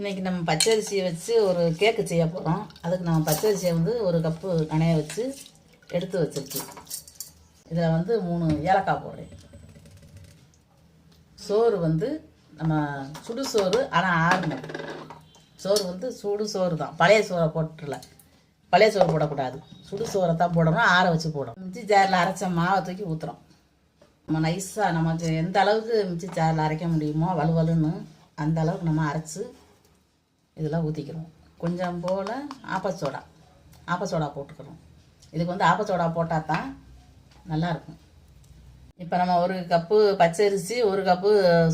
இன்றைக்கி நம்ம பச்சரிசியை வச்சு ஒரு கேக்கு செய்ய போகிறோம் அதுக்கு நம்ம பச்சரிசியை வந்து ஒரு கப்பு கனையை வச்சு எடுத்து வச்சிருக்கு. இதில் வந்து மூணு ஏலக்காய் போடுறேன். சோறு வந்து நம்ம சுடு சோறு ஆனால் ஆறணும். சோறு வந்து சுடு சோறு தான். பழைய சோறை போட்டுடல. பழைய சோறு போடக்கூடாது. சுடு சோறை தான் போடணும் ஆற வச்சு போடணும். மிச்சி ஜாரில் அரைச்ச மாவை தூக்கி ஊற்றுறோம் நம்ம நைஸாக நமக்கு எந்த அளவுக்கு மிச்சி ஜாரில் அரைக்க முடியுமோ வலுவலுன்னு அந்த அளவுக்கு நம்ம அரைச்சி இதெல்லாம் ஊற்றிக்கிறோம் கொஞ்சம் போல் ஆப்பச்சோடா ஆப்பச்சோடா போட்டுக்கிறோம் இதுக்கு வந்து ஆப்பச்சோடா போட்டால் தான் நல்லாயிருக்கும். இப்போ நம்ம ஒரு கப்பு பச்சரிசி ஒரு கப்பு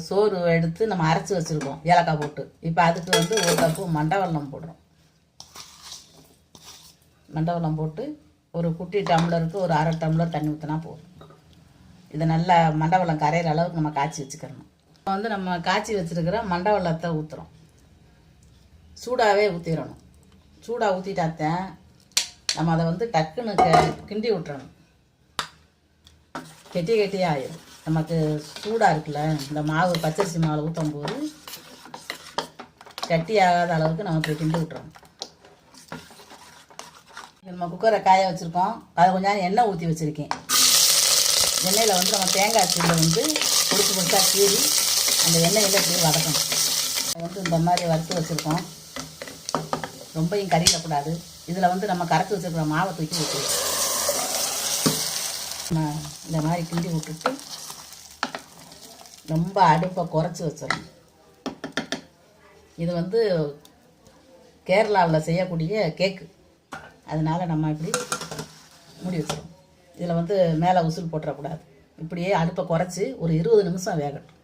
சோறு எடுத்து நம்ம அரைச்சி வச்சுருக்கோம். ஏலக்காய் போட்டு. இப்போ அதுக்கு வந்து ஒரு கப்பு மண்டவெல்லம் போடுறோம். மண்டவெல்லம் போட்டு ஒரு குட்டி டம்ளருக்கு ஒரு அரை டம்ளர் தண்ணி ஊற்றினா போதும். இதை நல்லா மண்டவெல்லம் கரையிற அளவுக்கு நம்ம காய்ச்சி வச்சுக்கிறணும் இப்போ வந்து நம்ம காய்ச்சி வச்சுருக்கிற மண்டை வெல்லத்தை ஊற்றுறோம் சூடாகவே ஊற்றிடணும் சூடாக ஊற்றிட்டாத்தேன் நம்ம அதை வந்து டக்குன்னு க- கிண்டி விட்டுறணும். கெட்டி கெட்டியாக ஆயிடும் நமக்கு சூடாக இருக்குல்ல இந்த மாவு பச்சரிசி மாவில் ஊற்றும் போது கட்டி ஆகாத அளவுக்கு போய் கிண்டி விட்டுறோம் நம்ம குக்கரை காய வச்சுருக்கோம். அதை கொஞ்சம் நேரம் எண்ணெய் ஊற்றி வச்சுருக்கேன். எண்ணெயில் வந்து நம்ம தேங்காய் சீரில் வந்து பிடிச்சி பொடிச்சா கீறி அந்த எண்ணெயில் இப்படி வதக்கணும். அதை வந்து இந்த மாதிரி வறுத்து வச்சுருக்கோம். ரொம்பையும் கறியிடக்கூடாது இதில் வந்து நம்ம கரைச்சி வச்சுருக்கிற மாவை தூக்கி விட்டு நான் இந்த மாதிரி கிண்டி விட்டுட்டு ரொம்ப அடுப்பை குறைச்சி வச்சிடணும். இது வந்து கேரளாவில் செய்யக்கூடிய கேக்கு. அதனால் நம்ம இப்படி மூடி வச்சிடும் இதில் வந்து மேலே உசுல் போட்டுறக்கூடாது. இப்படியே அடுப்பை குறைச்சி ஒரு இருபது நிமிஷம் வேகட்டும்.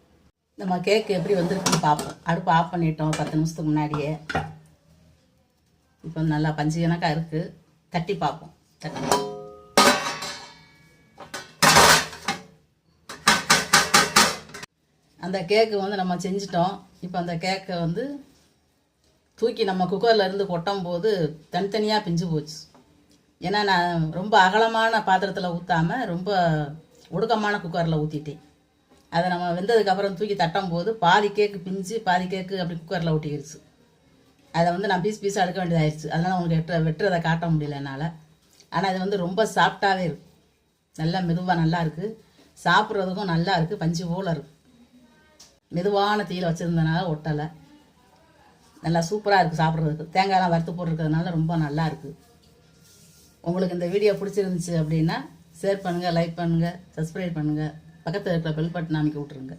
நம்ம கேக்கு எப்படி வந்திருக்குன்னு பார்ப்போம். அடுப்பை ஆஃப் பண்ணிட்டோம் பத்து நிமிஷத்துக்கு முன்னாடியே. இப்போ நல்லா பஞ்சு கணக்காக இருக்குது தட்டி பார்ப்போம். தட்டி. அந்த கேக்கு வந்து நம்ம செஞ்சிட்டோம். இப்போ அந்த கேக்கை வந்து தூக்கி நம்ம குக்கரில் இருந்து கொட்டும் போது தனித்தனியாக பிஞ்சு போச்சு. ஏன்னா நான் ரொம்ப அகலமான பாத்திரத்தில் ஊற்றாம ரொம்ப ஒடுக்கமான குக்கரில் ஊற்றிட்டேன் அதை நம்ம வெந்ததுக்கப்புறம் தூக்கி தட்டும் போது பாதி கேக்கு பிஞ்சு பாதி கேக்கு அப்படி குக்கரில் ஊட்டிக்கிடுச்சு அதை வந்து நான் பீஸ் பீஸாக எடுக்க வேண்டியதாயிடுச்சு. அதனால் உங்களுக்கு வெட்டுற வெட்டுறதை காட்ட முடியல என்னால். ஆனால் இது வந்து ரொம்ப சாஃப்டாகவே இருக்கு. நல்லா மெதுவாக நல்லா இருக்குது சாப்பிட்றதுக்கும் நல்லா இருக்குது பஞ்சு போல் இருக்குது மெதுவான தீயில் வச்சுருந்தனால ஒட்டலை. நல்லா சூப்பராக இருக்குது சாப்பிட்றதுக்கு. தேங்காயெலாம் வறுத்து போட்டிருக்கிறதுனால ரொம்ப நல்லா இருக்குது உங்களுக்கு இந்த வீடியோ பிடிச்சிருந்துச்சு அப்படின்னா ஷேர் பண்ணுங்கள் லைக் பண்ணுங்கள் சப்ஸ்கிரைப் பண்ணுங்கள் பக்கத்தில் இருக்கிற பெல் பட்டன் அமைக்க விட்ருங்க